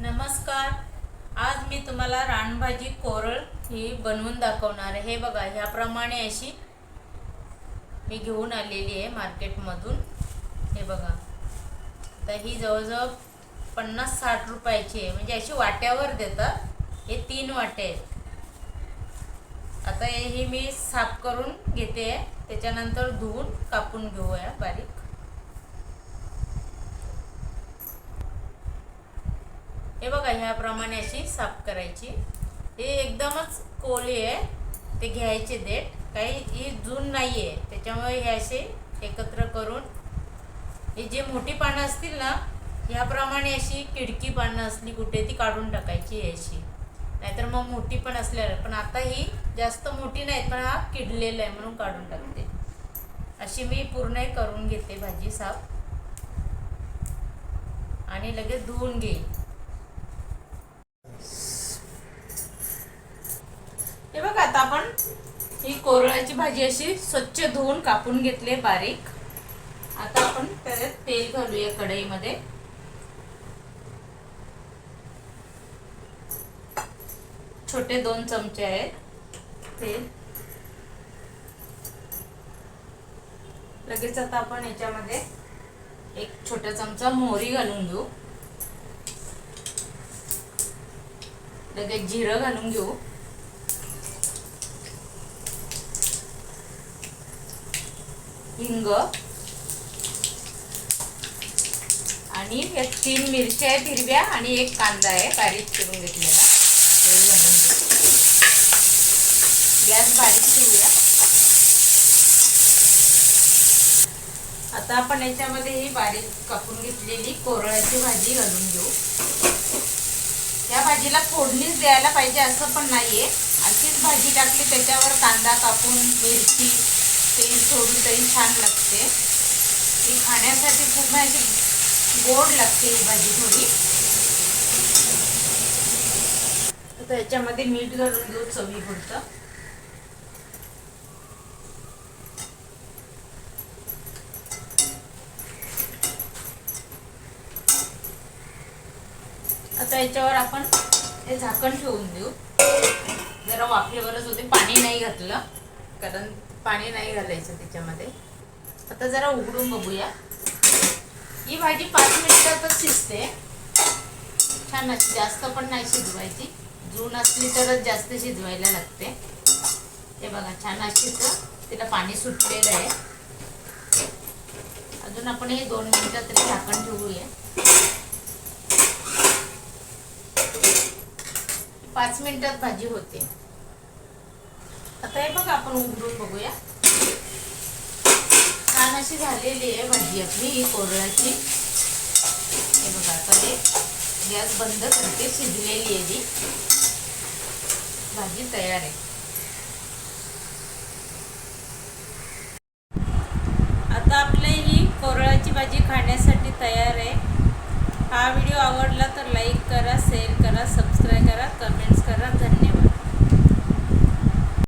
नमस्कार. आज मी तुम्हाला रानभाजी कोरळ ही बनवून दाखवणार आहे. हे बघा ह्याप्रमाणे अशी मी घेऊन आलेली आहे मार्केटमधून. हे बघा. तर ही जवळजवळ पन्नास साठ रुपयाची आहे. म्हणजे अशी वाट्यावर देतात. हे तीन वाटे आहेत. आता हे ही मी साफ करून घेते. त्याच्यानंतर धुवून कापून घेऊया बारीक. हे बघा ह्याप्रमाणे अशी साफ करायची. हे एकदमच कोळी आहे. ते घ्यायचे देठ. काही ही जून नाही आहे त्याच्यामुळे हे असे एकत्र करून हे जे मोठी पानं असतील ना ह्याप्रमाणे अशी किडकी पानं असली कुठे ती काढून टाकायची आहे अशी. नाहीतर मग मोठी पण असल्यावर. पण आता ही जास्त मोठी नाहीत पण हा किडलेला आहे म्हणून काढून टाकते. अशी मी पूर्ण करून घेते भाजी साफ. आणि लगेच धुवून घेईल हे बघा आता आपण कोरळ्याची भाजी अशी स्वच्छ धुवून कापून घेतली बारीक. आता आपण त्याच्यात तेल घालूया कढईमध्ये. छोटे दोन चमचे आहेत तेल. लगेच आता आपण याच्यामध्ये एक छोटा चमचा मोहरी घालून घेऊ. लगेच जिरं घालून घेऊ. हिंग. आणि या तीन मिरच्या आहेत हिरव्या आणि एक कांदा आहे बारीक चिरून घेतलेला. गॅस बारीक ठेवूया. आता आपण याच्यामध्ये ही बारीक कापून घेतलेली कोरळ्याची भाजी घालून घेऊ. या भाजीला फोडणीच द्यायला पाहिजे असं पण नाहीये. अशीच भाजी टाकली त्याच्यावर कांदा कापून मिरची तरी छान लागते. ती खाण्यासाठी खूप अशी गोड लागते ही भाजी थोडी. आता याच्यामध्ये मीठ घालून घेऊ चवी पुरतं. आता याच्यावर आपण हे झाकण ठेवून देऊ. जरा वाफेवरच होते पाणी नाही घातलं कारण पाणी नाही घालायचं त्याच्यामध्ये. आता जरा उघडून बघूया. ही भाजी पाच मिनिटातच शिजते. छान अशी जास्त पण नाही शिजवायची. जून असली तरच जास्त शिजवायला लागते. हे बघा छान अशी तिला पाणी सुटलेलं आहे. अजून आपण हे दोन मिनिटं तरी झाकण ठेवूया. पाच मिनिटात भाजी होते. आता हे बघा आपण उघडून बघूया. छान अशी झालेली आहे भाजी आपली कोरळाची. हे बघा आता हे गॅस बंद करते शिजलेली आहे जी भाजी तयार आहे. आता आपली ही कोरळाची भाजी खाण्यासाठी तयार आहे. हा व्हिडिओ आवडला तर लाईक करा शेअर करा सबस्क्राईब करा कमेंट्स करा. धन्यवाद.